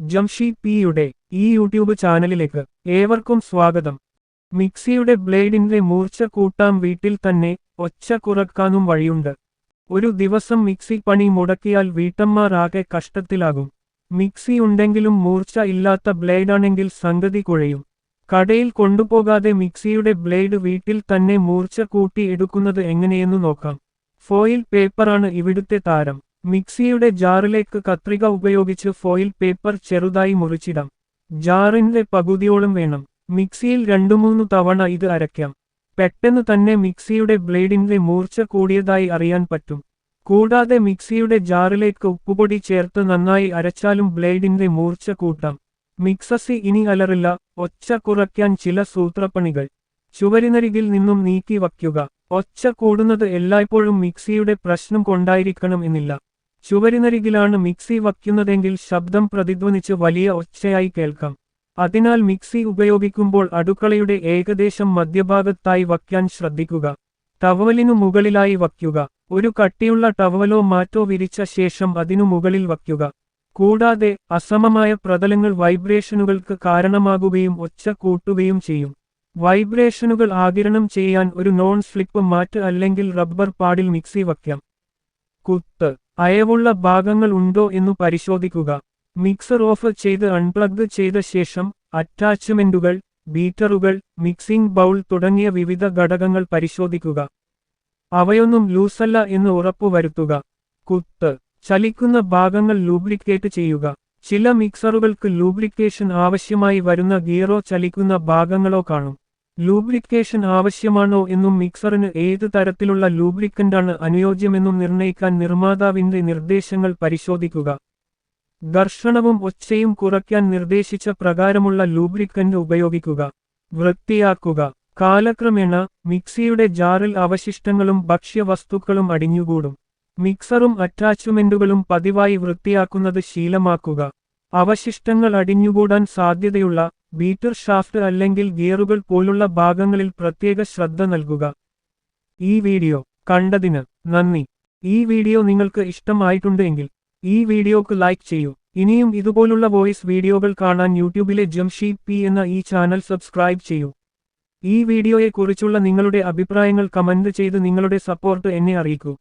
ജംഷി പിയുടെ ഈ യൂട്യൂബ് ചാനലിലേക്ക് ഏവർക്കും സ്വാഗതം. മിക്സിയുടെ ബ്ലേഡിന്റെ മൂർച്ച കൂട്ടാം വീട്ടിൽ തന്നെ ഒച്ച കുറക്കാനും വഴിയുണ്ട്. ഒരു ദിവസം മിക്സി പണി മുടക്കിയാൽ വീട്ടമ്മമാർ കഷ്ടത്തിലാകും. മിക്സി ഉണ്ടെങ്കിലും മൂർച്ച ഇല്ലാത്ത ബ്ലേഡാണെങ്കിൽ സംഗതി കുഴയും. കടയിൽ കൊണ്ടുപോകാതെ മിക്സിയുടെ ബ്ലേഡ് വീട്ടിൽ തന്നെ മൂർച്ച കൂട്ടി എടുക്കുന്നത് എങ്ങനെയെന്നു നോക്കാം. ഫോയിൽ പേപ്പറാണ് ഇവിടുത്തെ താരം. മിക്സിയുടെ ജാറിലേക്ക് കത്രിക ഉപയോഗിച്ച് ഫോയിൽ പേപ്പർ ചെറുതായി മുറിച്ചിടാം. ജാറിന്റെ പകുതിയോളം വേണം. മിക്സിയിൽ രണ്ടു മൂന്ന് തവണ ഇത് അരയ്ക്കാം. പെട്ടെന്ന് തന്നെ മിക്സിയുടെ ബ്ലേഡിന്റെ മൂർച്ച കൂടിയതായി അറിയാൻ പറ്റും. കൂടാതെ മിക്സിയുടെ ജാറിലേക്ക് ഉപ്പുപൊടി ചേർത്ത് നന്നായി അരച്ചാലും ബ്ലേഡിന്റെ മൂർച്ച കൂട്ടാം. മിക്സസി ഇനി അലറില്ല. ഒച്ച കുറയ്ക്കാൻ ചില സൂത്രപ്പണികൾ. ചുവരിനരികിൽ നിന്നും നീക്കി വയ്ക്കുക. ഒച്ച കൂടുന്നത് എല്ലായ്പ്പോഴും മിക്സിയുടെ പ്രശ്നം കൊണ്ടായിരിക്കണം എന്നില്ല. ചുവരിനരികിലാണ് മിക്സി വയ്ക്കുന്നതെങ്കിൽ ശബ്ദം പ്രതിധ്വനിച്ച് വലിയ ഒച്ചയായി കേൾക്കാം. അതിനാൽ മിക്സി ഉപയോഗിക്കുമ്പോൾ അടുക്കളയുടെ ഏകദേശം മധ്യഭാഗത്തായി വയ്ക്കാൻ ശ്രദ്ധിക്കുക. ടവലിനു മുകളിലായി വയ്ക്കുക. ഒരു കട്ടിയുള്ള ടവലോ മാറ്റോ വിരിച്ച ശേഷം അതിനു മുകളിൽ വയ്ക്കുക. കൂടാതെ അസമമായ പ്രതലങ്ങൾ വൈബ്രേഷനുകൾക്ക് കാരണമാകുകയും ഒച്ച കൂട്ടുകയും ചെയ്യും. വൈബ്രേഷനുകൾ ആകിരണം ചെയ്യാൻ ഒരു നോൺ സ്ലിപ്പ് മാറ്റ് അല്ലെങ്കിൽ റബ്ബർ പാഡിൽ മിക്സി വയ്ക്കാം. കുത്ത് അയവുള്ള ഭാഗങ്ങൾ ഉണ്ടോ എന്നു പരിശോധിക്കുക. മിക്സർ ഓഫ് ചെയ്ത് അൺപ്ലഗ് ചെയ്ത ശേഷം അറ്റാച്ച്മെന്റുകൾ ബീറ്ററുകൾ മിക്സിംഗ് ബൗൾ തുടങ്ങിയ വിവിധ ഘടകങ്ങൾ പരിശോധിക്കുക. അവയൊന്നും ലൂസല്ല എന്ന് ഉറപ്പുവരുത്തുക. കുത്ത്. ചലിക്കുന്ന ഭാഗങ്ങൾ ലൂബ്രിക്കേറ്റ് ചെയ്യുക. ചില മിക്സറുകൾക്ക് ലൂബ്രിക്കേഷൻ ആവശ്യമായി വരുന്ന ഗിയറോ ചലിക്കുന്ന ഭാഗങ്ങളോ കാണും. ലൂബ്രിക്കേഷൻ ആവശ്യമാണോ എന്നും മിക്സറിന് ഏത് തരത്തിലുള്ള ലൂബ്രിക്കന്റാണ് അനുയോജ്യമെന്നും നിർണയിക്കാൻ നിർമ്മാതാവിന്റെ നിർദ്ദേശങ്ങൾ പരിശോധിക്കുക. ഘർഷണവും ഒച്ചയും കുറയ്ക്കാൻ നിർദ്ദേശിച്ച പ്രകാരമുള്ള ലൂബ്രിക്കന്റ് ഉപയോഗിക്കുക. വൃത്തിയാക്കുക. കാലക്രമേണ മിക്സിയുടെ ജാറിൽ അവശിഷ്ടങ്ങളും ഭക്ഷ്യവസ്തുക്കളും അടിഞ്ഞുകൂടും. മിക്സറും അറ്റാച്ച്മെന്റുകളും പതിവായി വൃത്തിയാക്കുന്നത് ശീലമാക്കുക. അവശിഷ്ടങ്ങൾ അടിഞ്ഞുകൂടാൻ സാധ്യതയുള്ള ബീറ്റർ ഷാഫ്റ്റ് അല്ലെങ്കിൽ ഗിയറുകൾ പോലുള്ള ഭാഗങ്ങളിൽ പ്രത്യേക ശ്രദ്ധ നൽകുക. ഈ വീഡിയോ കണ്ടതിന് നന്ദി. ഈ വീഡിയോ നിങ്ങൾക്ക് ഇഷ്ടമായിട്ടുണ്ടെങ്കിൽ ഈ വീഡിയോക്ക് ലൈക്ക് ചെയ്യൂ. ഇനിയും ഇതുപോലുള്ള വോയിസ് വീഡിയോകൾ കാണാൻ യൂട്യൂബിലെ ജംഷി പി എന്ന ഈ ചാനൽ സബ്സ്ക്രൈബ് ചെയ്യൂ. ഈ വീഡിയോയെക്കുറിച്ചുള്ള നിങ്ങളുടെ അഭിപ്രായങ്ങൾ കമന്റ് ചെയ്ത് നിങ്ങളുടെ സപ്പോർട്ട് എന്നെ അറിയിക്കൂ.